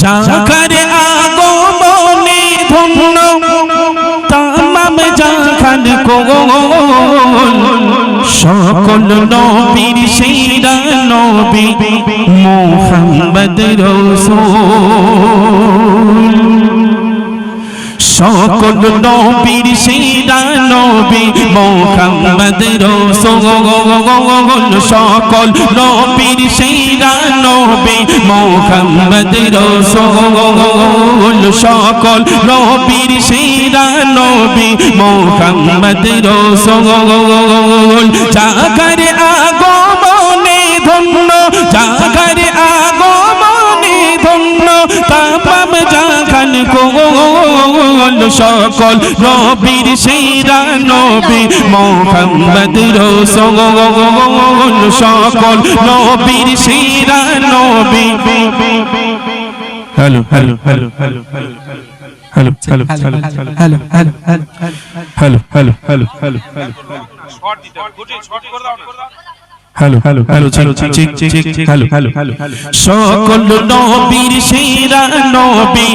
জাখার আগো বনে ধন্য, তামাম জাখান কোন সকল নবীর সেরা নবী মোহাম্মদ রসুল। সকল নবীর সেরা নবী মোহাম্মদ রসুল। সকল নবীর সেরা নবী। মোহাম্মদ রসুল জাগার আগমনে ধন্য জাগার আগমনে ধন্য। তাপাম জাগান কোল সকল নবীর সেরা নবী মোহাম্মদ রসুল সকল নবীর সেরা নবী hello hello hello hello hello hello hello hello hello hello hello hello hello hello hello hello check check check hello hello hello সকল নবীর সেরা নবী